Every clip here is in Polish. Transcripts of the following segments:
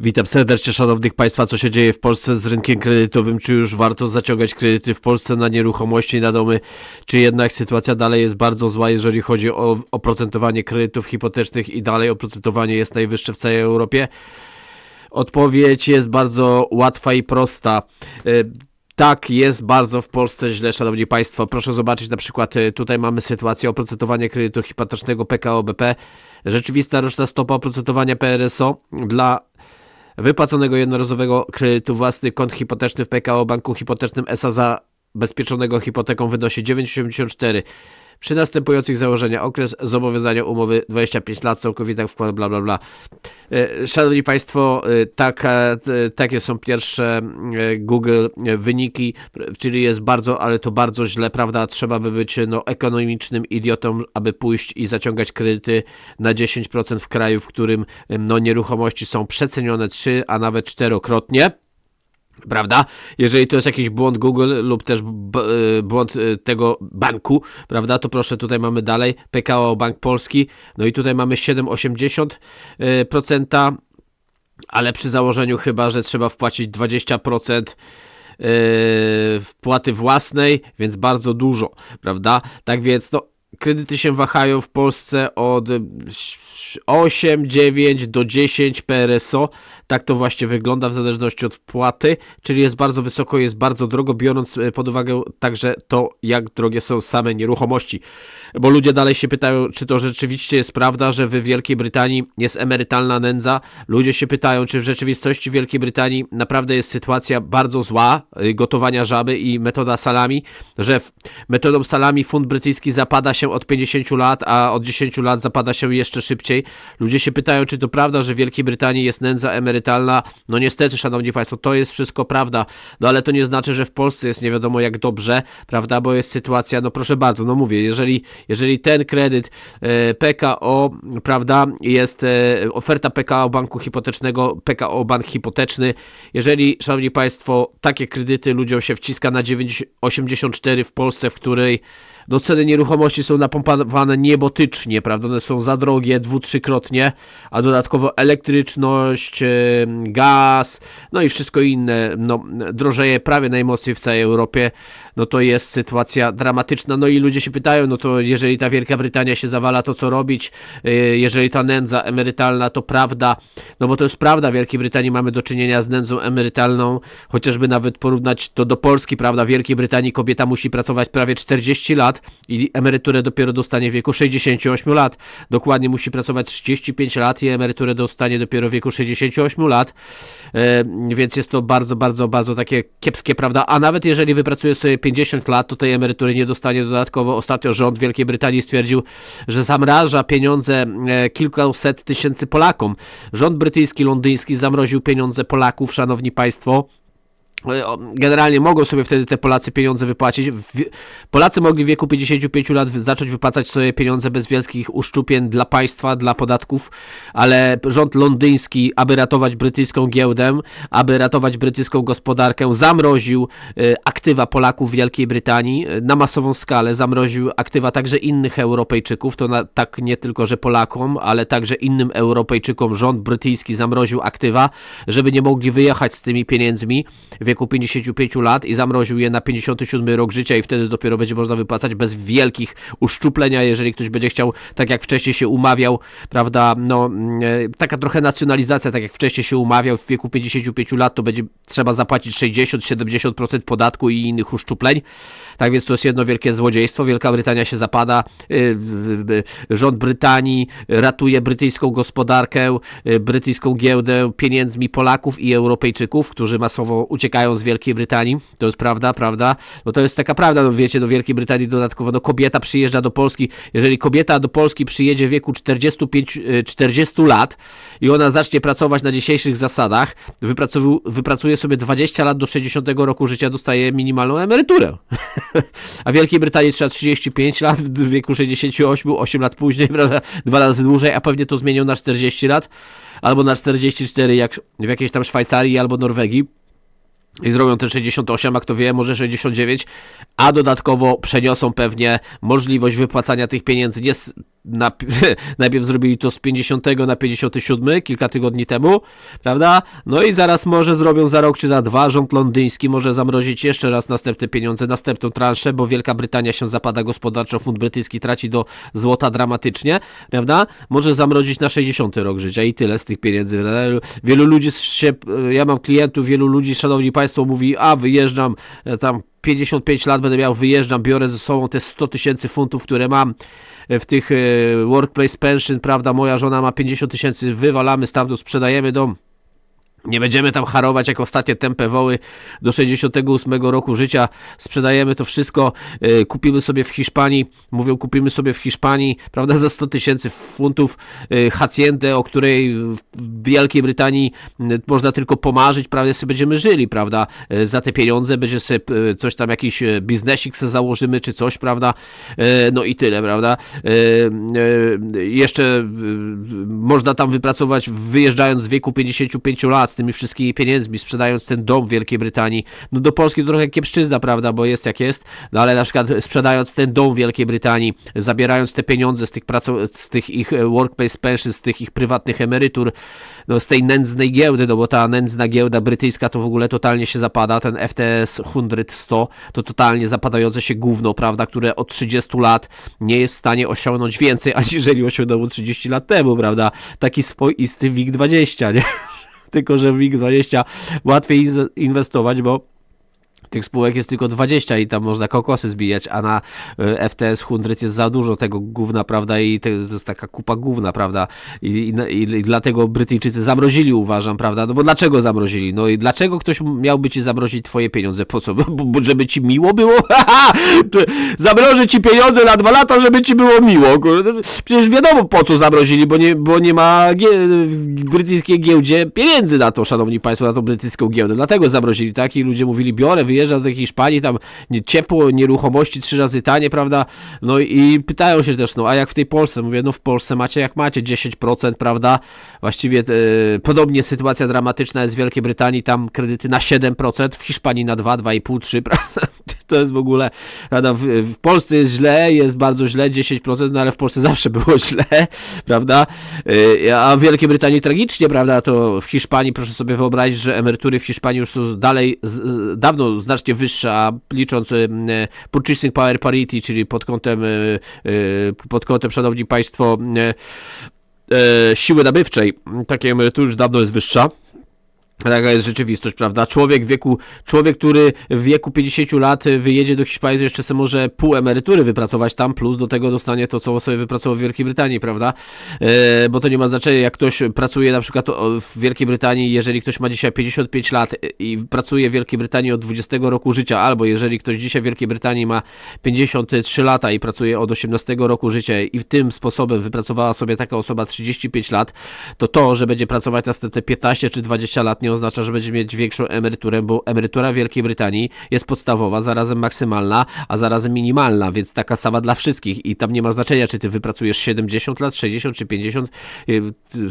Witam serdecznie szanownych Państwa, co się dzieje w Polsce z rynkiem kredytowym, czy już warto zaciągać kredyty w Polsce na nieruchomości, na domy, czy jednak sytuacja dalej jest bardzo zła, jeżeli chodzi o oprocentowanie kredytów hipotecznych i dalej oprocentowanie jest najwyższe w całej Europie? Odpowiedź jest bardzo łatwa i prosta. Y, Tak, jest bardzo w Polsce źle, szanowni państwo. Proszę zobaczyć na przykład, y, tutaj mamy sytuację oprocentowania kredytu hipotecznego PKO BP. Rzeczywista roczna stopa oprocentowania PRSO dla wypłaconego jednorazowego kredytu własny kont hipoteczny w PKO Banku Hipotecznym SA zabezpieczonego hipoteką wynosi 9,84. Przy następujących założeniach okres zobowiązania umowy 25 lat, całkowity wkład, bla bla bla. E, Szanowni Państwo, e, taka, e, takie są pierwsze Google wyniki, czyli jest bardzo, ale to bardzo źle, prawda? Trzeba by być no, ekonomicznym idiotą, aby pójść i zaciągać kredyty na 10% w kraju, w którym no, nieruchomości są przecenione 3, a nawet czterokrotnie. Prawda? Jeżeli to jest jakiś błąd Google lub też y, błąd y, tego banku, prawda, to proszę, tutaj mamy dalej PKO Bank Polski, no i tutaj mamy 7,80%, ale przy założeniu chyba, że trzeba wpłacić 20% yy, wpłaty własnej, więc bardzo dużo, prawda? Tak więc, no, kredyty się wahają w Polsce od y, 8, 9 do 10 PRSO. Tak to właśnie wygląda w zależności od wpłaty, czyli jest bardzo wysoko, jest bardzo drogo, biorąc e, pod uwagę także to, jak drogie są same nieruchomości. Bo ludzie dalej się pytają, czy to rzeczywiście jest prawda, że w Wielkiej Brytanii jest emerytalna nędza. Ludzie się pytają, czy w rzeczywistości w Wielkiej Brytanii naprawdę jest sytuacja bardzo zła, y, gotowania żaby i metoda salami, że metodą salami fund brytyjski zapada się od 50 lat, a od 10 lat zapada się jeszcze szybciej. Ludzie się pytają, czy to prawda, że w Wielkiej Brytanii jest nędza emerytalna. No niestety, szanowni państwo, to jest wszystko prawda. No ale to nie znaczy, że w Polsce jest nie wiadomo jak dobrze, prawda, bo jest sytuacja, no proszę bardzo, no mówię, jeżeli, jeżeli ten kredyt e, PKO, prawda, jest e, oferta PKO Banku Hipotecznego, PKO Bank Hipoteczny, jeżeli, szanowni państwo, takie kredyty ludziom się wciska na 9,84 w Polsce, w której no ceny nieruchomości są napompowane niebotycznie, prawda? One są za drogie, dwu, trzykrotnie, a dodatkowo elektryczność, e, gaz, no i wszystko inne, no drożeje prawie najmocniej w całej Europie, no to jest sytuacja dramatyczna, no i ludzie się pytają, no to jeżeli ta Wielka Brytania się zawala, to co robić? E, Jeżeli ta nędza emerytalna to prawda, no bo to jest prawda, w Wielkiej Brytanii mamy do czynienia z nędzą emerytalną, chociażby nawet porównać to do Polski, prawda? W Wielkiej Brytanii kobieta musi pracować prawie 40 lat i emeryturę dopiero dostanie w wieku 68 lat. Dokładnie musi pracować 35 lat i emeryturę dostanie dopiero w wieku 68 lat. E, więc jest to bardzo, bardzo, bardzo takie kiepskie, prawda? A nawet jeżeli wypracuje sobie 50 lat, to tej emerytury nie dostanie dodatkowo. Ostatnio rząd Wielkiej Brytanii stwierdził, że zamraża pieniądze e, kilkuset tysięcy Polakom. Rząd brytyjski, londyński zamroził pieniądze Polaków, szanowni państwo. E, Generalnie mogą sobie wtedy te Polacy pieniądze wypłacić. Polacy mogli w wieku 55 lat zacząć wypłacać sobie pieniądze bez wielkich uszczupień dla państwa, dla podatków, ale rząd londyński, aby ratować brytyjską giełdę, aby ratować brytyjską gospodarkę, zamroził e, aktywa Polaków w Wielkiej Brytanii. E, na masową skalę, zamroził aktywa także innych Europejczyków, to na, tak nie tylko, że Polakom, ale także innym Europejczykom rząd brytyjski zamroził aktywa, żeby nie mogli wyjechać z tymi pieniędzmi wieku 55 lat i zamroził je na 57 rok życia i wtedy dopiero będzie można wypłacać bez wielkich uszczuplenia, jeżeli ktoś będzie chciał, tak jak wcześniej się umawiał, prawda, no mm, e, taka trochę nacjonalizacja, tak jak wcześniej się umawiał, w wieku 55 lat to będzie trzeba zapłacić 60-70% podatku i innych uszczupleń, tak więc to jest jedno wielkie złodziejstwo, Wielka Brytania się zapada, y, rząd Brytanii ratuje brytyjską gospodarkę, y, brytyjską giełdę pieniędzmi Polaków i Europejczyków, którzy masowo uciekają z Wielkiej Brytanii. To jest prawda, prawda? No to jest taka prawda, no wiecie, do Wielkiej Brytanii dodatkowo no kobieta przyjeżdża do Polski. Jeżeli kobieta do Polski przyjedzie w wieku 45, y, 40 lat i ona zacznie pracować na dzisiejszych zasadach, wypracuje sobie 20 lat do 60 roku życia, dostaje minimalną emeryturę. A w Wielkiej Brytanii trzeba 35 lat, w wieku 68, 8 lat później, prawda, dwa razy dłużej, a pewnie to zmienią na 40 lat, albo na 44 jak w jakiejś tam Szwajcarii albo Norwegii. I zrobią te 68, a kto wie, może 69, a dodatkowo przeniosą pewnie możliwość wypłacania tych pieniędzy. Nie z na, najpierw zrobili to z 50 na 57 kilka tygodni temu, prawda? No i zaraz może zrobią za rok czy za dwa. Rząd londyński może zamrozić jeszcze raz następne pieniądze, następną transzę, bo Wielka Brytania się zapada gospodarczo, fund brytyjski traci do złota dramatycznie, prawda? Może zamrozić na 60 rok życia i tyle z tych pieniędzy. Wielu ludzi się, ja mam klientów, wielu ludzi, szanowni państwo, mówi, a wyjeżdżam e, tam 55 lat będę miał, wyjeżdżam, biorę ze sobą te 100 tysięcy funtów, które mam w tych e, workplace pension, prawda, moja żona ma 50 tysięcy, wywalamy stamtąd, sprzedajemy dom. Nie będziemy tam harować jak ostatnie tempe woły do 68 roku życia. Sprzedajemy to wszystko, e, kupimy sobie w Hiszpanii, mówią kupimy sobie w Hiszpanii, prawda, za 100 tysięcy funtów e, haciendę, o której w Wielkiej Brytanii m, można tylko pomarzyć, prawda, sobie będziemy żyli, prawda, e, za te pieniądze, będzie sobie coś tam, jakiś biznesik sobie założymy, czy coś, prawda, no i tyle, prawda. Jeszcze można tam wypracować, wyjeżdżając w wieku 55 lat, z tymi wszystkimi pieniędzmi, sprzedając ten dom w Wielkiej Brytanii. No do Polski to trochę kiepszczyzna, prawda, bo jest jak jest, no ale na przykład sprzedając ten dom w Wielkiej Brytanii, zabierając te pieniądze z tych, praco- z tych ich e, workplace pension, z tych ich prywatnych emerytur, no z tej nędznej giełdy, no bo ta nędzna giełda brytyjska to w ogóle totalnie się zapada, ten FTS 100 to totalnie zapadające się gówno, prawda, które od 30 lat nie jest w stanie osiągnąć więcej, aniżeli osiągnęło 30 lat temu, prawda, taki swoisty WIG20, nie? Tylko że w WIG20 łatwiej inwestować, bo tych spółek jest tylko 20 i tam można kokosy zbijać, a na y, FTS 100 jest za dużo tego gówna, prawda, i to jest taka kupa gówna, prawda, I, i, i dlatego Brytyjczycy zamrozili, uważam, prawda, no bo dlaczego zamrozili, no i dlaczego ktoś miałby ci zamrozić twoje pieniądze, po co, bo, żeby ci miło było, zamrożę ci pieniądze na dwa lata, żeby ci było miło, przecież wiadomo po co zamrozili, bo nie, bo nie ma w brytyjskiej giełdzie pieniędzy na to, szanowni państwo, na tą brytyjską giełdę, dlatego zamrozili, tak, i ludzie mówili, biorę, wyjeżdżam do Hiszpanii, tam ciepło, nieruchomości trzy razy tanie, prawda, no i pytają się też, no a jak w tej Polsce, mówię, no w Polsce macie jak macie, 10%, prawda, właściwie e, podobnie sytuacja dramatyczna jest w Wielkiej Brytanii, tam kredyty na 7%, w Hiszpanii na 2, 2,5, 3, prawda, to jest w ogóle, prawda, w, w Polsce jest źle, jest bardzo źle, 10%, no ale w Polsce zawsze było źle, prawda, E, a w Wielkiej Brytanii tragicznie, prawda, to w Hiszpanii, proszę sobie wyobrazić, że emerytury w Hiszpanii już są dalej, z, e, dawno znacznie wyższe, a licząc e, purchasing power parity, czyli pod kątem, pod kątem, szanowni państwo, siły nabywczej, takiej emerytury już dawno jest wyższa. Taka jest rzeczywistość, prawda? Człowiek wieku, człowiek, który w wieku 50 lat wyjedzie do Hiszpanii, to jeszcze sobie może pół emerytury wypracować tam, plus do tego dostanie to, co sobie wypracował w Wielkiej Brytanii, prawda? E, bo to nie ma znaczenia, jak ktoś pracuje na przykład w Wielkiej Brytanii, jeżeli ktoś ma dzisiaj 55 lat i pracuje w Wielkiej Brytanii od 20 roku życia, albo jeżeli ktoś dzisiaj w Wielkiej Brytanii ma 53 lata i pracuje od 18 roku życia i w tym sposobem wypracowała sobie taka osoba 35 lat, to to, że będzie pracować następne 15 czy 20 lat nie oznacza, że będzie mieć większą emeryturę, bo emerytura w Wielkiej Brytanii jest podstawowa, zarazem maksymalna, a zarazem minimalna, więc taka sama dla wszystkich. I tam nie ma znaczenia, czy ty wypracujesz 70 lat, 60 czy 50, y,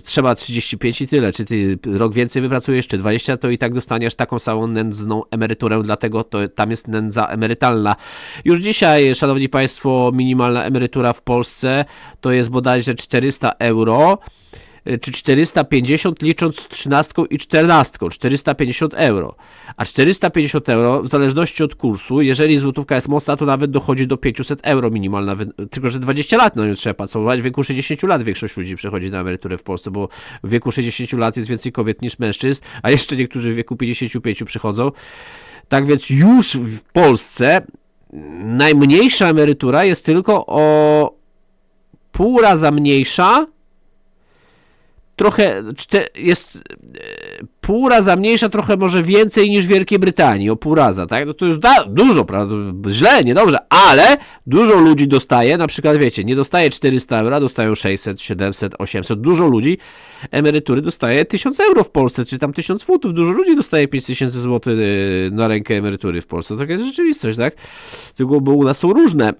trzeba 35 i tyle, czy ty rok więcej wypracujesz, czy 20, to i tak dostaniesz taką samą nędzną emeryturę, dlatego to tam jest nędza emerytalna. Już dzisiaj, szanowni państwo, minimalna emerytura w Polsce to jest bodajże 400 euro czy 450 licząc z 13 i 14, 450 euro. A 450 euro w zależności od kursu, jeżeli złotówka jest mocna, to nawet dochodzi do 500 euro minimalna, tylko że 20 lat na nią trzeba pracować. W wieku 60 lat większość ludzi przechodzi na emeryturę w Polsce, bo w wieku 60 lat jest więcej kobiet niż mężczyzn, a jeszcze niektórzy w wieku 55 przychodzą. Tak więc już w Polsce najmniejsza emerytura jest tylko o pół raza mniejsza trochę jest e, pół raza mniejsza, trochę może więcej niż w Wielkiej Brytanii, o pół raza, tak? No to jest dużo, prawda? Źle, niedobrze, ale dużo ludzi dostaje, na przykład wiecie, nie dostaje 400 euro, dostają 600, 700, 800, dużo ludzi emerytury dostaje 1000 euro w Polsce, czy tam 1000 funtów, dużo ludzi dostaje 5000 zł na rękę emerytury w Polsce, taka jest rzeczywistość, tak? Tylko bo u nas są różne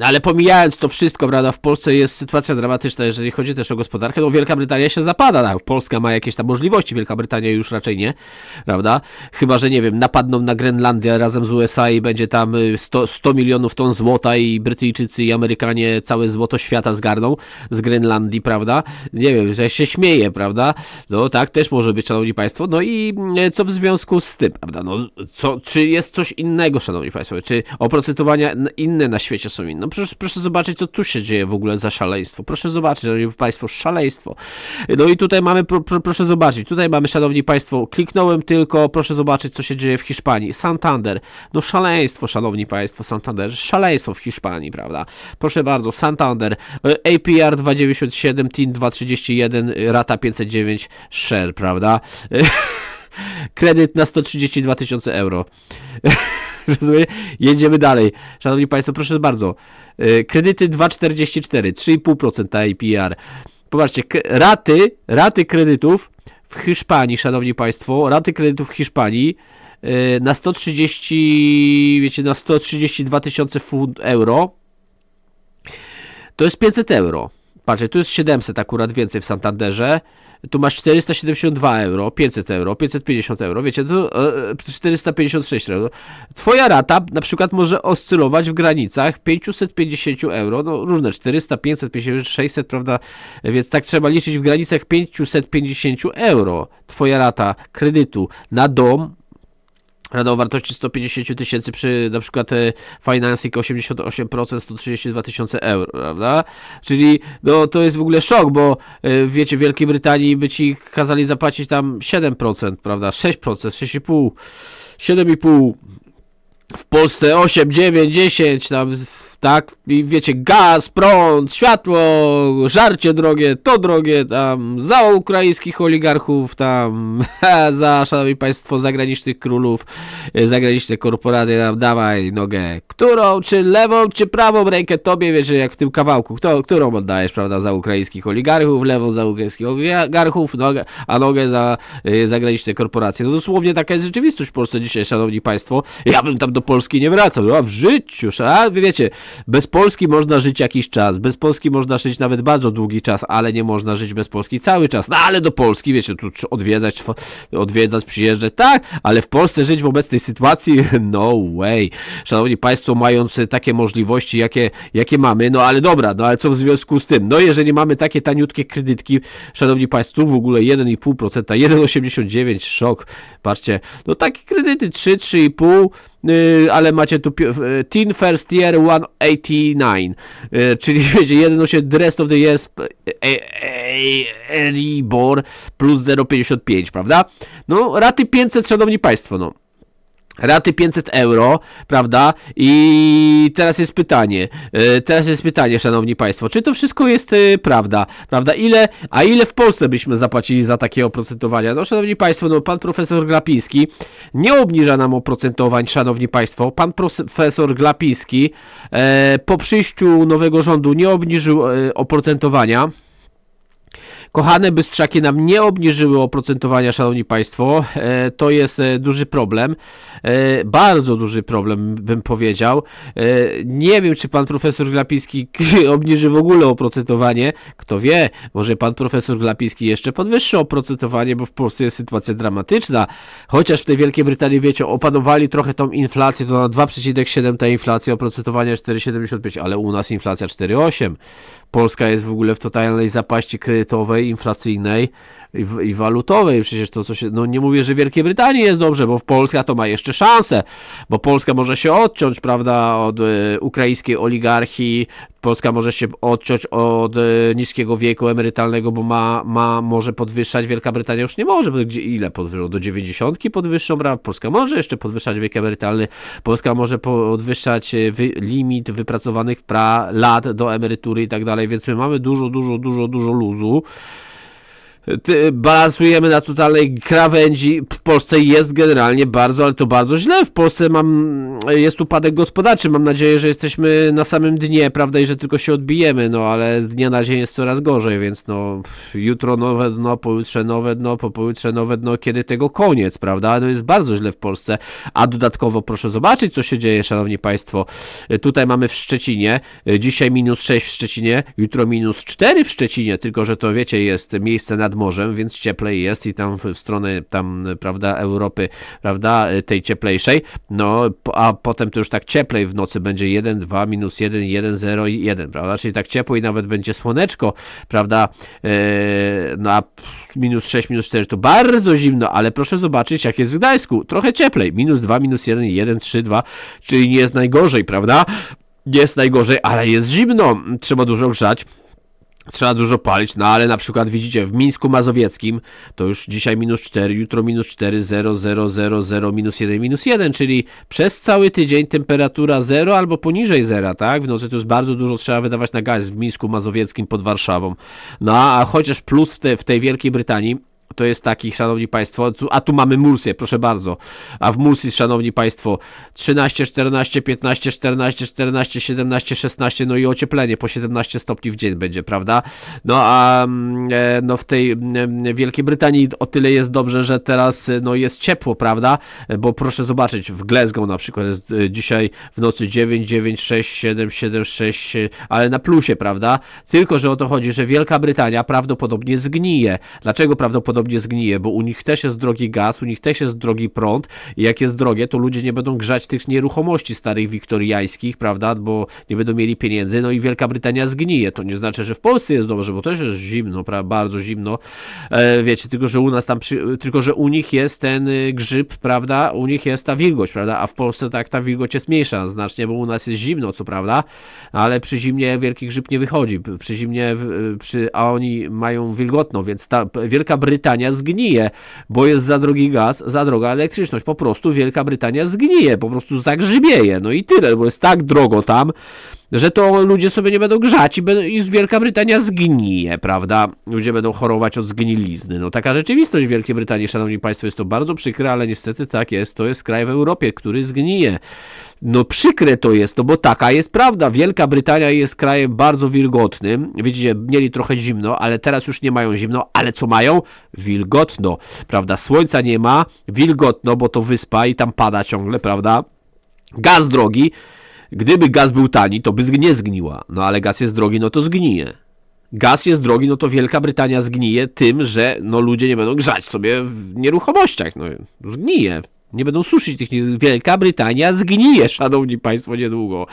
ale pomijając to wszystko, prawda, w Polsce jest sytuacja dramatyczna, jeżeli chodzi też o gospodarkę. No Wielka Brytania się zapada, tak, Polska ma jakieś tam możliwości, Wielka Brytania już raczej nie, prawda? Chyba, że nie wiem, napadną na Grenlandię razem z USA i będzie tam y, 100, 100 milionów ton złota i Brytyjczycy i Amerykanie całe złoto świata zgarną z Grenlandii, prawda? Nie wiem, że się śmieje, prawda? No tak też może być, szanowni państwo. No i y, co w związku z tym, prawda? No, co, czy jest coś innego, szanowni państwo? Czy oprocentowania inne na świecie są inne? No proszę, proszę zobaczyć, co tu się dzieje w ogóle za szaleństwo. Proszę zobaczyć, szanowni państwo, szaleństwo. No i tutaj mamy, pro, pro, proszę zobaczyć, tutaj mamy, szanowni państwo, kliknąłem tylko, proszę zobaczyć, co się dzieje w Hiszpanii. Santander, no szaleństwo, szanowni państwo, Santander, szaleństwo w Hiszpanii, prawda? Proszę bardzo, Santander, e, APR 297, TIN 231, rata 509, share, prawda? Kredyt na 132 tysiące euro. Jedziemy dalej. Szanowni Państwo, proszę bardzo. E, Kredyty 2,44, 3,5% APR. Popatrzcie, raty, raty kredytów w Hiszpanii, szanowni Państwo, raty kredytów w Hiszpanii e, na 130, wiecie, na 132 tysiące euro to jest 500 euro. Patrzcie, tu jest 700 akurat więcej w Santanderze. Tu masz 472 euro, 500 euro, 550 euro, wiecie, to e, 456 euro. Twoja rata na przykład może oscylować w granicach 550 euro, no różne, 400, 500, 500, 600, prawda? Więc tak trzeba liczyć w granicach 550 euro. Twoja rata kredytu na dom Rada o wartości 150 tysięcy przy na przykład e, financing 88% 132 tysiące euro, prawda? Czyli no to jest w ogóle szok, bo e, wiecie, w Wielkiej Brytanii by ci kazali zapłacić tam 7%, prawda? 6%, 6,5%, 7,5%. W Polsce 8, 9, 10, tam, tak? I wiecie, gaz, prąd, światło, żarcie drogie, to drogie, tam, za ukraińskich oligarchów, tam, za, szanowni państwo, zagranicznych królów, e, zagraniczne korporacje, tam, dawaj nogę, którą, czy lewą, czy prawą rękę tobie, wiecie, jak w tym kawałku, kto, którą oddajesz, prawda, za ukraińskich oligarchów, lewą za ukraińskich oligarchów, nogę, a nogę za y, zagraniczne korporacje. No dosłownie taka jest rzeczywistość w Polsce dzisiaj, szanowni państwo. Ja bym tam do Polski nie wracał, a w życiu, a wy wiecie, bez Polski można żyć jakiś czas, bez Polski można żyć nawet bardzo długi czas, ale nie można żyć bez Polski cały czas. No ale do Polski, wiecie, tu odwiedzać, odwiedzać, przyjeżdżać, tak, ale w Polsce żyć w obecnej sytuacji, no way. Szanowni Państwo, mając takie możliwości, jakie, jakie mamy, no ale dobra, no ale co w związku z tym? No jeżeli mamy takie taniutkie kredytki, Szanowni Państwo, tu w ogóle 1,5%, 1,89, szok, patrzcie, no takie kredyty 3, 3,5, Yy, ale macie tu w- Teen First Year 189, yy, czyli wiecie, 1,8 the rest of the years e, e, Euribor plus 0,55, prawda? No, raty 500, szanowni państwo, no. Raty 500 euro, prawda? I teraz jest pytanie, e, teraz jest pytanie, szanowni państwo, czy to wszystko jest e, prawda, prawda? Ile, a ile w Polsce byśmy zapłacili za takie oprocentowania? No, szanowni państwo, no, pan profesor Glapiński nie obniża nam oprocentowań, szanowni państwo. Pan profesor Glapiński e, po przyjściu nowego rządu nie obniżył oprocentowania. Kochane bystrzaki nam nie obniżyły oprocentowania, szanowni państwo. E, to jest e, duży problem. E, bardzo duży problem, bym powiedział. Nie wiem, czy pan profesor Glapiński obniży w ogóle oprocentowanie. Kto wie, może pan profesor Glapiński jeszcze podwyższy oprocentowanie, bo w Polsce jest sytuacja dramatyczna. Chociaż w tej Wielkiej Brytanii, wiecie, opanowali trochę tą inflację, to na 2,7 ta inflacja, oprocentowanie 4,75, ale u nas inflacja 4,8. Polska jest w ogóle w totalnej zapaści kredytowej, inflacyjnej i, w, i walutowej. Przecież to, co się. No nie mówię, że Wielkiej Brytanii jest dobrze, bo Polska to ma jeszcze szansę, bo Polska może się odciąć, prawda, od e, ukraińskiej oligarchii. Polska może się odciąć od e, niskiego wieku emerytalnego, bo ma, ma może podwyższać. Wielka Brytania już nie może, gdzie, ile podwyższą? Do 90 podwyższą, prawda? Polska może jeszcze podwyższać wiek emerytalny. Polska może podwyższać e, wy, limit wypracowanych pra, lat do emerytury i tak dalej, więc my mamy dużo, dużo, dużo, dużo luzu. Balansujemy na totalnej krawędzi. W Polsce jest generalnie bardzo, ale to bardzo źle. W Polsce mam, jest upadek gospodarczy. Mam nadzieję, że jesteśmy na samym dnie, prawda, i że tylko się odbijemy, no ale z dnia na dzień jest coraz gorzej, więc no jutro nowe dno, pojutrze nowe dno, po pojutrze nowe dno, kiedy tego koniec, prawda? No jest bardzo źle w Polsce, a dodatkowo proszę zobaczyć, co się dzieje, szanowni państwo. Y, Tutaj mamy w Szczecinie, y, dzisiaj minus 6 w Szczecinie, jutro minus 4 w Szczecinie, tylko że to wiecie, jest miejsce nad morzem, więc cieplej jest i tam w stronę tam, prawda, Europy, prawda, tej cieplejszej, no, a potem to już tak cieplej w nocy będzie 1, 2, minus 1, 1, 0 i 1, prawda, czyli tak ciepło i nawet będzie słoneczko, prawda, yy, no a minus 6, minus 4 to bardzo zimno, ale proszę zobaczyć jak jest w Gdańsku, trochę cieplej, minus 2, minus 1, 1, 3, 2, czyli nie jest najgorzej, prawda, nie jest najgorzej, ale jest zimno, trzeba dużo grzać, Trzeba dużo palić, no ale na przykład widzicie w Mińsku Mazowieckim to już dzisiaj minus 4, jutro minus 4, 0, 0, 0, 0, minus 1, minus 1, czyli przez cały tydzień temperatura 0 albo poniżej 0, tak? W nocy to już bardzo dużo trzeba wydawać na gaz w Mińsku Mazowieckim pod Warszawą. No a chociaż plus w, te, w tej Wielkiej Brytanii to jest taki, szanowni państwo, a tu mamy Mursję, proszę bardzo. A w Mursji, szanowni państwo, 13, 14, 15, 14, 14, 17, 16, no i ocieplenie po 17 stopni w dzień będzie, prawda? No a mm, e, no w tej mm, Wielkiej Brytanii o tyle jest dobrze, że teraz e, no jest ciepło, prawda? E, Bo proszę zobaczyć, w Glasgow na przykład jest dzisiaj w nocy 9, 9, 6, 7, 7, 6, e, ale na plusie, prawda? Tylko, że o to chodzi, że Wielka Brytania prawdopodobnie zgnije. Dlaczego prawdopodobnie zgnije? Bo u nich też jest drogi gaz, u nich też jest drogi prąd i jak jest drogie, to ludzie nie będą grzać tych nieruchomości starych wiktoriańskich, prawda? Bo nie będą mieli pieniędzy, no i Wielka Brytania zgnije. To nie znaczy, że w Polsce jest dobrze, bo też jest zimno, prawda? Bardzo zimno. E, wiecie, tylko, że u nas tam, przy, tylko, że u nich jest ten y, grzyb, prawda? U nich jest ta wilgoć, prawda? A w Polsce tak ta wilgoć jest mniejsza znacznie, bo u nas jest zimno, co prawda, ale przy zimnie wielki grzyb nie wychodzi. Przy zimnie, w- przy, a oni mają wilgotno, więc ta Wielka Brytania zgnije, bo jest za drogi gaz, za droga elektryczność. Po prostu Wielka Brytania zgnije, po prostu zagrzybieje. No i tyle, bo jest tak drogo tam, że to ludzie sobie nie będą grzać i, i Wielka Brytania zgnije, prawda? Ludzie będą chorować od zgnilizny. No taka rzeczywistość w Wielkiej Brytanii, szanowni państwo, jest to bardzo przykre, ale niestety tak jest. To jest kraj w Europie, który zgnije. No przykre to jest, no bo taka jest prawda. Wielka Brytania jest krajem bardzo wilgotnym. Widzicie, mieli trochę zimno, ale teraz już nie mają zimno, ale co mają? Wilgotno, prawda? Słońca nie ma, wilgotno, bo to wyspa i tam pada ciągle, prawda? Gaz drogi. Gdyby gaz był tani, to by nie zgniła. No ale gaz jest drogi, no to zgnije. Gaz jest drogi, no to Wielka Brytania zgnije tym, że no ludzie nie będą grzać sobie w nieruchomościach. No zgnije. Nie będą suszyć tych. Wielka Brytania zgnije, szanowni państwo, niedługo.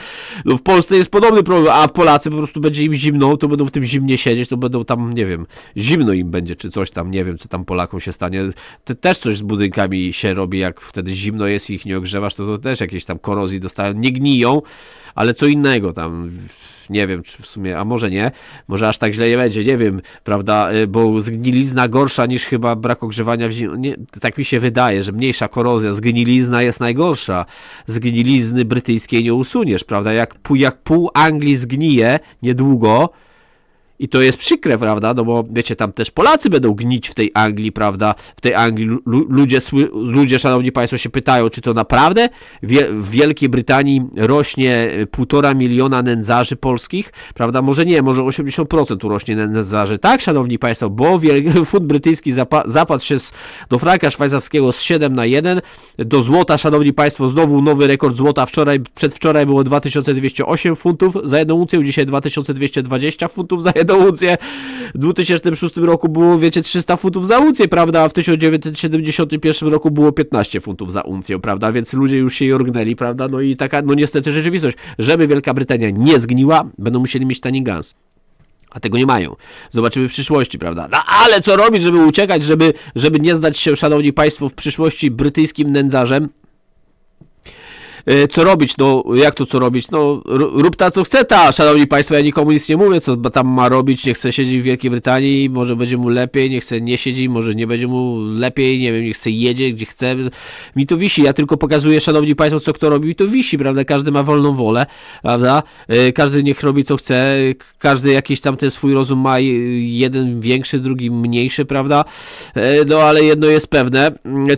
No w Polsce jest podobny problem, a Polacy po prostu będzie im zimno, to będą w tym zimnie siedzieć, to będą tam, nie wiem, zimno im będzie, czy coś tam, nie wiem, co tam Polakom się stanie. Te, też coś z budynkami się robi, jak wtedy zimno jest i ich nie ogrzewasz, to, to też jakieś tam korozji dostają. Nie gniją, ale co innego tam. Nie wiem, czy w sumie, a może nie, może aż tak źle nie będzie, nie wiem, prawda, y, bo zgnilizna gorsza niż chyba brak ogrzewania w zimie. Nie, tak mi się wydaje, że mniejsza korozja, zgnilizna jest najgorsza. Zgnilizny brytyjskiej nie usuniesz, prawda, jak, jak pół Anglii zgnije niedługo, i to jest przykre, prawda? No bo wiecie, tam też Polacy będą gnić w tej Anglii, prawda? W tej Anglii Lu- lu- ludzie, ludzie, szanowni państwo, się pytają, czy to naprawdę w Wielkiej Brytanii rośnie półtora miliona nędzarzy polskich, prawda? Może nie, może 80% urośnie nędzarzy. Tak, szanowni państwo, bo fund brytyjski zapa- zapadł się z, do franka szwajcarskiego z 7 na 1, do złota, szanowni państwo, znowu nowy rekord złota. Wczoraj, przedwczoraj było 2208 funtów za jedną uncję, dzisiaj 2220 funtów za jedną uncję. W 2006 roku było, wiecie, 300 funtów za uncję, prawda? A w 1971 roku było 15 funtów za uncję, prawda? Więc ludzie już się jorgnęli, prawda? No i taka, no niestety rzeczywistość. Żeby Wielka Brytania nie zgniła, będą musieli mieć tani gaz. A tego nie mają. Zobaczymy w przyszłości, prawda? No ale co robić, żeby uciekać, żeby, żeby nie zdać się, szanowni państwo, w przyszłości brytyjskim nędzarzem? E, co robić, no jak to co robić, no rób ta co chce ta, szanowni państwo, ja nikomu nic nie mówię, co tam ma robić, nie chce siedzieć w Wielkiej Brytanii, może będzie mu lepiej, nie chce nie siedzi, może nie będzie mu lepiej, nie wiem, nie chce jedzie, gdzie chce, mi to wisi, ja tylko pokazuję, szanowni państwo, co kto robi, mi to wisi, prawda, każdy ma wolną wolę, prawda, E, każdy niech robi co chce, każdy jakiś tam ten swój rozum ma, jeden większy, drugi mniejszy, prawda, no ale jedno jest pewne,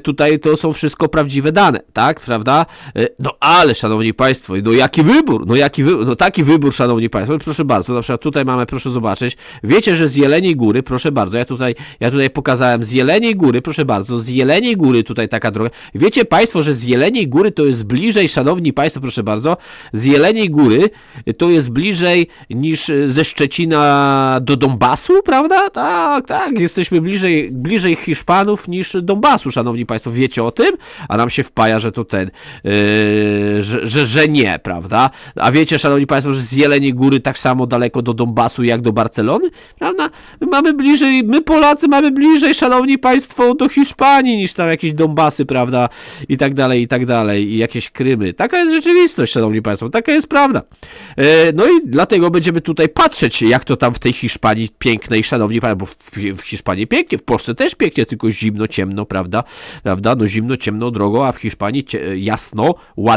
tutaj to są wszystko prawdziwe dane, tak, prawda, E, ale, szanowni państwo, no jaki wybór, no jaki wybór, no taki wybór, szanowni państwo, proszę bardzo, na przykład tutaj mamy, proszę zobaczyć, wiecie, że z Jeleniej Góry, proszę bardzo, ja tutaj, ja tutaj pokazałem. Z Jeleniej Góry, proszę bardzo, z Jeleniej Góry tutaj taka droga, wiecie państwo, że z Jeleniej Góry to jest bliżej, szanowni państwo, proszę bardzo, z Jeleniej Góry to jest bliżej niż ze Szczecina do Donbasu, prawda? Tak, tak, jesteśmy bliżej, bliżej Hiszpanów niż Donbasu, szanowni państwo, wiecie o tym? A nam się wpaja, że to ten, yy, że, że, że nie, prawda? A wiecie, szanowni państwo, że z Góry tak samo daleko do Donbasu jak do Barcelony, prawda? My mamy bliżej, my Polacy mamy bliżej, szanowni państwo, do Hiszpanii niż tam jakieś Donbasy, prawda? I tak dalej, i tak dalej, i jakieś Krymy. Taka jest rzeczywistość, szanowni państwo, taka jest prawda. E, No i dlatego będziemy tutaj patrzeć, jak to tam w tej Hiszpanii pięknej, szanowni państwo, bo w, Hiszpanii pięknie, w Polsce też pięknie, tylko zimno, ciemno, prawda? Prawda? No zimno, ciemno, drogo, a w Hiszpanii jasno, ładnie,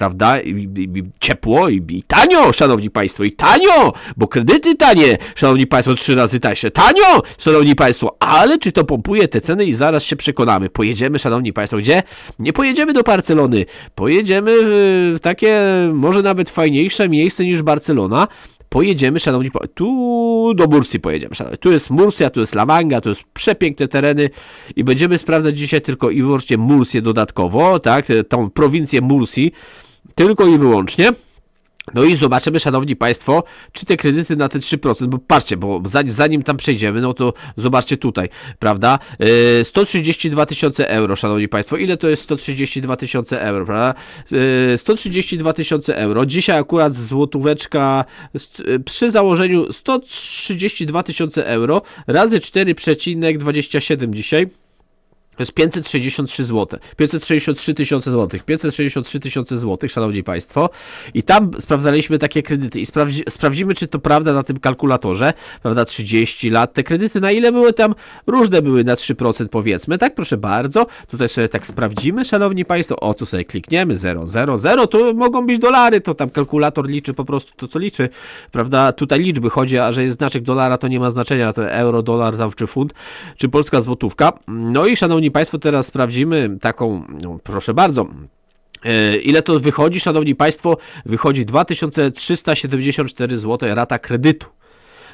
prawda? I, i, i ciepło i, i tanio, szanowni państwo, i tanio, bo kredyty tanie, szanowni państwo, trzy razy tańsze. Tanio, szanowni państwo, ale czy to pompuje te ceny i zaraz się przekonamy. Pojedziemy, szanowni państwo, gdzie? Nie pojedziemy do Barcelony, pojedziemy w takie, może nawet fajniejsze miejsce niż Barcelona. Pojedziemy, szanowni państwo, tu do Mursji pojedziemy, szanowni. Tu jest Mursja, tu jest La Manga, tu jest przepiękne tereny i będziemy sprawdzać dzisiaj tylko i wyłącznie Mursję dodatkowo, tak, tą prowincję Mursji, tylko i wyłącznie. No i zobaczymy, szanowni państwo, czy te kredyty na te 3%, bo patrzcie, bo zanim, zanim tam przejdziemy, no to zobaczcie tutaj, prawda? Yy, 132 tysiące euro, szanowni państwo. Ile to jest 132 tysiące euro, prawda? Yy, 132 tysiące euro. Dzisiaj akurat złotóweczka yy, przy założeniu 132 tysiące euro razy 4,27 dzisiaj. To jest 563 zł. 563 tysiące złotych. 563 tysiące złotych, szanowni państwo. I tam sprawdzaliśmy takie kredyty i sprawdzi, sprawdzimy, czy to prawda na tym kalkulatorze. Prawda, 30 lat. Te kredyty na ile były tam? Różne były na 3% powiedzmy. Tak, proszę bardzo. Tutaj sobie tak sprawdzimy, szanowni państwo. O, tu sobie klikniemy 0, 0, 0. To mogą być dolary. To tam kalkulator liczy po prostu to, co liczy. Prawda, tutaj liczby chodzi, a że jest znaczek dolara, to nie ma znaczenia. To euro, dolar tam, czy funt, czy polska złotówka. No i szanowni Państwo, teraz sprawdzimy taką, no, proszę bardzo. E, Ile to wychodzi, szanowni państwo? Wychodzi 2374 zł rata kredytu.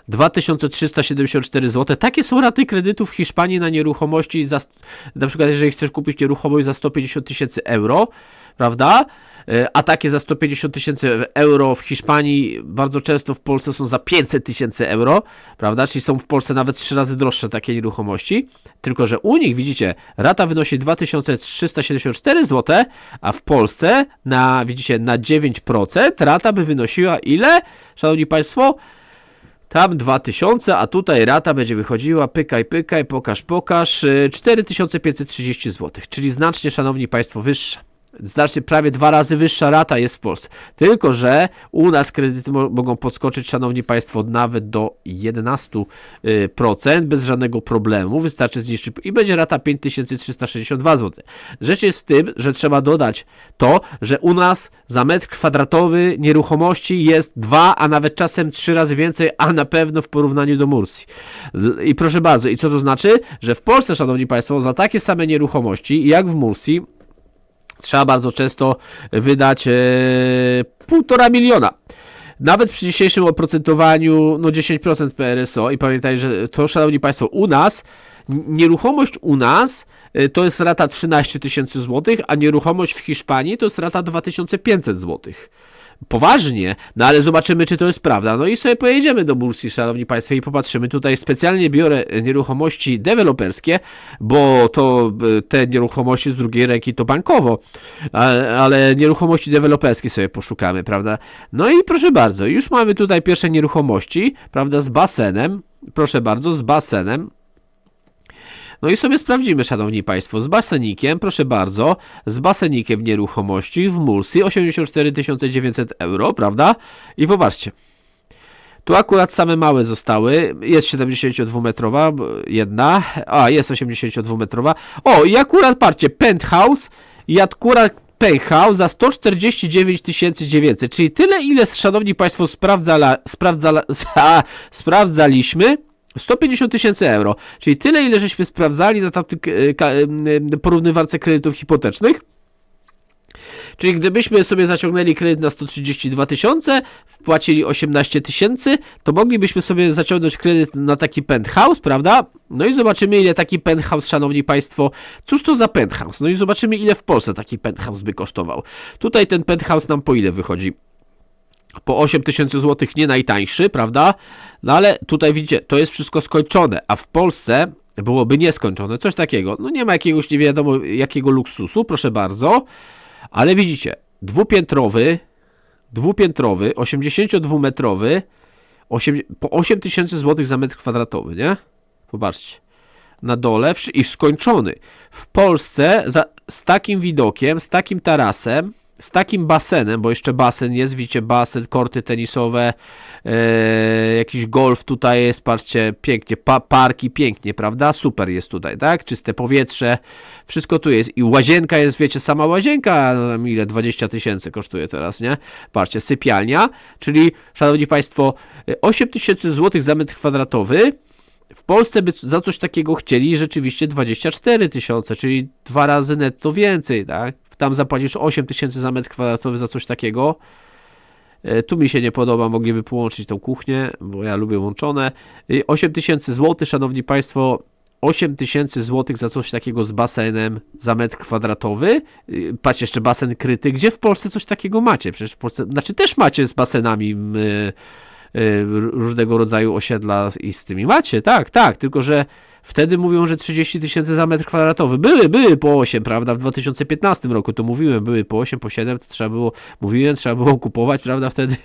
2374 zł. Takie są raty kredytu w Hiszpanii na nieruchomości. Za, na przykład, jeżeli chcesz kupić nieruchomość za 150 tysięcy euro, prawda? E, A takie za 150 tysięcy euro w Hiszpanii bardzo często w Polsce są za 500 tysięcy euro, prawda? Czyli są w Polsce nawet trzy razy droższe takie nieruchomości. Tylko, że u nich, widzicie, rata wynosi 2374 zł, a w Polsce na, widzicie, na 9% rata by wynosiła ile, szanowni państwo? Tam 2000, a tutaj rata będzie wychodziła, pykaj, pykaj, pokaż, pokaż, y, 4530 zł, czyli znacznie, szanowni państwo, wyższa. Znacznie prawie dwa razy wyższa rata jest w Polsce. Tylko, że u nas kredyty mo- mogą podskoczyć, szanowni państwo, nawet do 11% bez żadnego problemu. Wystarczy zniszczyć i będzie rata 5362 zł. Rzecz jest w tym, że trzeba dodać to, że u nas za metr kwadratowy nieruchomości jest dwa, a nawet czasem trzy razy więcej, a na pewno w porównaniu do Mursji. L- I proszę bardzo, i co to znaczy? Że w Polsce, szanowni państwo, za takie same nieruchomości jak w Mursji, trzeba bardzo często wydać e, półtora miliona. Nawet przy dzisiejszym oprocentowaniu no 10% PRSO i pamiętajcie, że to szanowni państwo u nas nieruchomość u nas e, to jest rata 13 tysięcy złotych, a nieruchomość w Hiszpanii to jest rata 2500 złotych. Poważnie, no ale zobaczymy, czy to jest prawda. No i sobie pojedziemy do Bursji, szanowni państwo, i popatrzymy. Tutaj specjalnie biorę nieruchomości deweloperskie, bo to e, te nieruchomości z drugiej ręki to bankowo, ale, ale nieruchomości deweloperskie sobie poszukamy, prawda? No i proszę bardzo, już mamy tutaj pierwsze nieruchomości, prawda, z basenem. Proszę bardzo, z basenem. No i sobie sprawdzimy, szanowni państwo, z basenikiem, proszę bardzo, z basenikiem nieruchomości w Mursi 84 900 euro, prawda? I popatrzcie. Tu akurat same małe zostały. Jest 72-metrowa, b- jedna. A, jest 82-metrowa. O, i akurat, patrzcie, penthouse i akurat penthouse za 149 900, czyli tyle, ile, szanowni państwo, sprawdzala, sprawdzala, sprawdzaliśmy. 150 tysięcy euro, czyli tyle, ile żeśmy sprawdzali na tamtym ka- em, porównywarce kredytów hipotecznych. Czyli gdybyśmy sobie zaciągnęli kredyt na 132 tysiące, wpłacili 18 tysięcy, to moglibyśmy sobie zaciągnąć kredyt na taki penthouse, prawda? No i zobaczymy, ile taki penthouse, szanowni państwo, cóż to za penthouse? No i zobaczymy, ile w Polsce taki penthouse by kosztował. Tutaj ten penthouse nam po ile wychodzi? Po 8 tysięcy złotych nie najtańszy, prawda? No ale tutaj widzicie, to jest wszystko skończone, a w Polsce byłoby nieskończone, coś takiego. No nie ma jakiegoś nie wiadomo jakiego luksusu, proszę bardzo, ale widzicie, dwupiętrowy, dwupiętrowy, 82-metrowy, osiem- po 8 tysięcy złotych za metr kwadratowy, nie? Popatrzcie. Na dole i skończony. W Polsce za, z takim widokiem, z takim tarasem, z takim basenem, bo jeszcze basen jest, widzicie, basen, korty tenisowe, e, jakiś golf tutaj jest, patrzcie, pięknie, pa, parki, pięknie, prawda? Super jest tutaj, tak? Czyste powietrze, wszystko tu jest i łazienka jest, wiecie, sama łazienka, no ile, 20 tysięcy kosztuje teraz, nie? Patrzcie, sypialnia, czyli, szanowni państwo, e, 8 tysięcy złotych za metr kwadratowy, w Polsce by za coś takiego chcieli rzeczywiście 24 tysiące, czyli dwa razy netto więcej, tak? Tam zapłacisz 8 tysięcy za metr kwadratowy za coś takiego. E, Tu mi się nie podoba, mogliby połączyć tą kuchnię, bo ja lubię łączone. I 8 tysięcy złotych, szanowni państwo, 8 tysięcy złotych za coś takiego z basenem za metr kwadratowy. Y, Patrz, jeszcze basen kryty. Gdzie w Polsce coś takiego macie? Przecież w Polsce, znaczy też macie z basenami m, y, y, różnego rodzaju osiedla i z tymi macie, tak, tak, tylko że wtedy mówią, że 30 tysięcy za metr kwadratowy. Były, były po 8, prawda, w 2015 roku to mówiłem, były po 8, po 7, to trzeba było, mówiłem, trzeba było kupować, prawda, wtedy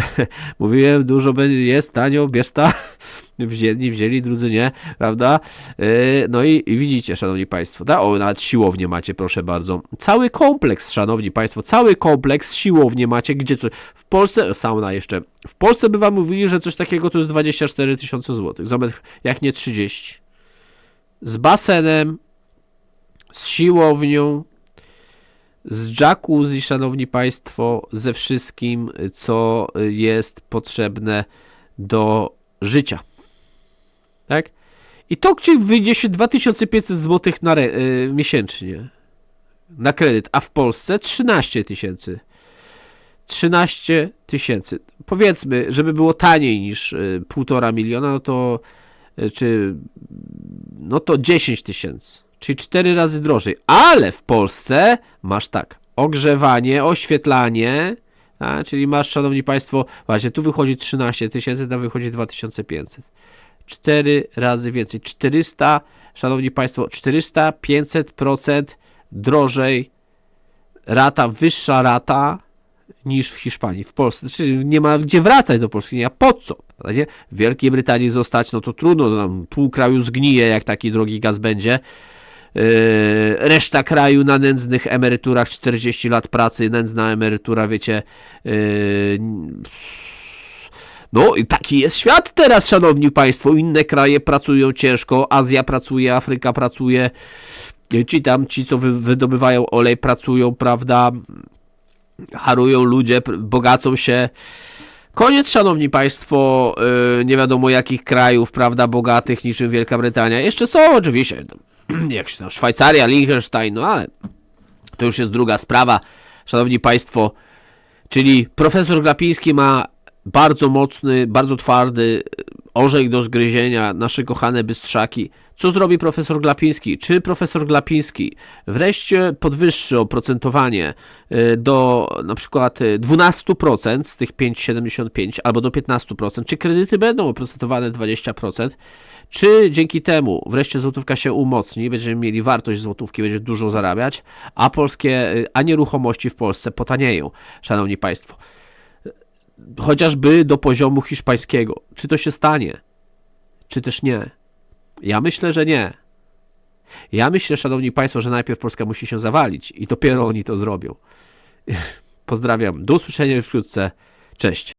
mówiłem, dużo jest tanio, bierz ta, wzięli, wzięli, drudzy nie, prawda, Yy, no i, i widzicie, szanowni państwo, da? o, nawet siłownię macie, proszę bardzo, cały kompleks, szanowni państwo, cały kompleks siłownię macie, gdzie co, w Polsce, sauna jeszcze, w Polsce by wam mówili, że coś takiego to jest 24 tysiące złotych, za metr, jak nie 30, z basenem, z siłownią, z jacuzzi, szanowni państwo, ze wszystkim, co jest potrzebne do życia. Tak? I to ci wyjdzie się 2500 zł na re- y, miesięcznie na kredyt, a w Polsce 13 tysięcy. 13 tysięcy. Powiedzmy, żeby było taniej niż y, 1,5 miliona, no to y, czy no to 10 tysięcy, czyli 4 razy drożej. Ale w Polsce masz tak, ogrzewanie, oświetlanie, a, czyli masz, szanowni państwo, właśnie tu wychodzi 13 tysięcy, tam wychodzi 2500. 4 razy więcej. 400, szanowni państwo, 400, 500% drożej rata, wyższa rata niż w Hiszpanii, w Polsce. Znaczy nie ma gdzie wracać do Polski, nie ma po co. Nie? W Wielkiej Brytanii zostać, no to trudno, no tam pół kraju zgnije, jak taki drogi gaz będzie. Yy, reszta kraju na nędznych emeryturach, 40 lat pracy, nędzna emerytura, wiecie. Yy, no i taki jest świat teraz, szanowni państwo. Inne kraje pracują ciężko, Azja pracuje, Afryka pracuje. Ci tam, ci co wy, wydobywają olej, pracują, prawda? Harują ludzie, bogacą się. Koniec, szanowni państwo, yy, nie wiadomo jakich krajów, prawda, bogatych niczym Wielka Brytania. Jeszcze są oczywiście, jak się tam, Szwajcaria, Liechtenstein, no ale to już jest druga sprawa, szanowni państwo. Czyli profesor Glapiński ma bardzo mocny, bardzo twardy orzech do zgryzienia, nasze kochane bystrzaki. Co zrobi profesor Glapiński? Czy profesor Glapiński wreszcie podwyższy oprocentowanie y, do na przykład y, 12% z tych 5,75 albo do 15%? Czy kredyty będą oprocentowane 20%? Czy dzięki temu wreszcie złotówka się umocni, będziemy mieli wartość złotówki, będzie dużo zarabiać, a polskie, y, a nieruchomości w Polsce potanieją, szanowni państwo chociażby do poziomu hiszpańskiego. Czy to się stanie? Czy też nie? Ja myślę, że nie. Ja myślę, szanowni państwo, że najpierw Polska musi się zawalić i dopiero oni to zrobią. Pozdrawiam. Do usłyszenia wkrótce. Cześć.